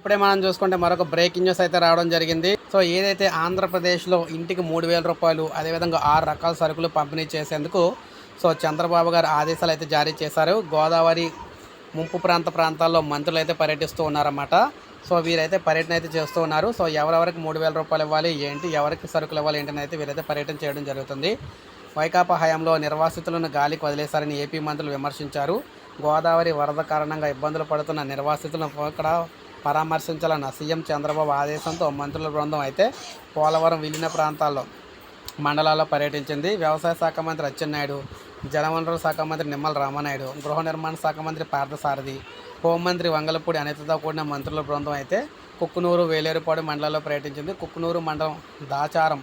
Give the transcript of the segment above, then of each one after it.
ఇప్పుడే మనం చూసుకుంటే మరొక బ్రేకింగ్ న్యూస్ అయితే రావడం జరిగింది. సో ఏదైతే ఆంధ్రప్రదేశ్లో ఇంటికి మూడు వేల రూపాయలు అదేవిధంగా ఆరు రకాల సరుకులు పంపిణీ చేసేందుకు సో చంద్రబాబు గారు ఆదేశాలు అయితే జారీ చేశారు. గోదావరి ముంపు ప్రాంత ప్రాంతాల్లో మంత్రులు అయితే పర్యటిస్తూ ఉన్నారన్నమాట. సో వీరైతే పర్యటన అయితే చేస్తూ ఉన్నారు. సో ఎవరెవరికి మూడు వేల రూపాయలు ఇవ్వాలి ఏంటి ఎవరికి సరుకులు ఇవ్వాలి ఏంటని అయితే వీరైతే పర్యటన చేయడం జరుగుతుంది. వైకాపా హయాంలో నిర్వాసితులను గాలికి వదిలేశారని ఏపీ మంత్రులు విమర్శించారు. గోదావరి వరద కారణంగా ఇబ్బందులు పడుతున్న నిర్వాసితులను ఇక్కడ పరామర్శించాలన్న సీఎం చంద్రబాబు ఆదేశంతో మంత్రుల బృందం అయితే పోలవరం విలీన ప్రాంతాల్లో మండలాల్లో పర్యటించింది. వ్యవసాయ శాఖ మంత్రి అచ్చెన్నాయుడు జలవనరుల శాఖ మంత్రి నిమ్మల రామనాయుడు గృహ నిర్మాణ శాఖ మంత్రి పార్థసారథి హోంమంత్రి వంగలపూడి అనితతో కూడిన మంత్రుల బృందం అయితే కుక్కునూరు వేలేరుపాడు మండలాల్లో పర్యటించింది. కుక్కునూరు మండలం దాచారం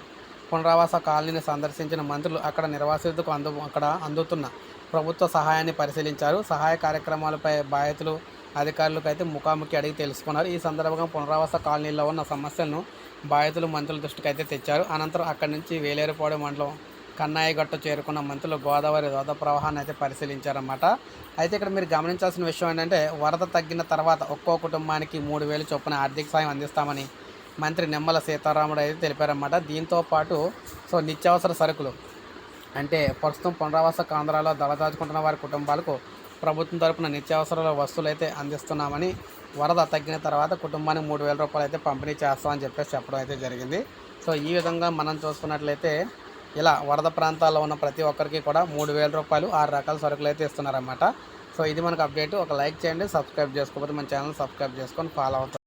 పునరావాస కాలనీని సందర్శించిన మంత్రులు అక్కడ నిర్వాసితులకు అందు అక్కడ అందుతున్న ప్రభుత్వ సహాయాన్ని పరిశీలించారు. సహాయ కార్యక్రమాలపై బాధితులు అధికారులకు అయితే ముఖాముఖి అడిగి తెలుసుకున్నారు. ఈ సందర్భంగా పునరావాస కాలనీలో ఉన్న సమస్యలను బాధితులు మంత్రుల దృష్టికి అయితే తెచ్చారు. అనంతరం అక్కడి నుంచి వేలేరుపాడు మండలం కన్నాయగట్ట చేరుకున్న మంత్రులు గోదావరి వరద ప్రవాహాన్ని అయితే పరిశీలించారన్నమాట. అయితే ఇక్కడ మీరు గమనించాల్సిన విషయం ఏంటంటే వరద తగ్గిన తర్వాత ఒక్కో కుటుంబానికి మూడు వేలు చొప్పున ఆర్థిక సాయం అందిస్తామని మంత్రి నిమ్మల సీతారాముడు అయితే తెలిపారన్నమాట. దీంతో పాటు సో నిత్యావసర సరుకులు అంటే ప్రస్తుతం పునరావాస కేంద్రాల్లో దళదాచుకుంటున్న వారి కుటుంబాలకు ప్రభుత్వం తరపున నిత్యావసరాల వస్తువులు అయితే అందిస్తున్నామని వరద తగ్గిన తర్వాత కుటుంబానికి మూడు వేల రూపాయలు అయితే పంపిణీ చేస్తామని చెప్పేసి చెప్పడం అయితే జరిగింది. సో ఈ విధంగా మనం చూసుకున్నట్లయితే ఇలా వరద ప్రాంతాల్లో ఉన్న ప్రతి ఒక్కరికి కూడా మూడు వేల రూపాయలు ఆరు రకాల సరుకులు అయితే ఇస్తున్నారన్నమాట. సో ఇది మనకు అప్డేట్. ఒక లైక్ చేయండి సబ్స్క్రైబ్ చేసుకోకపోతే మన ఛానల్ సబ్స్క్రైబ్ చేసుకొని ఫాలో అవుతాం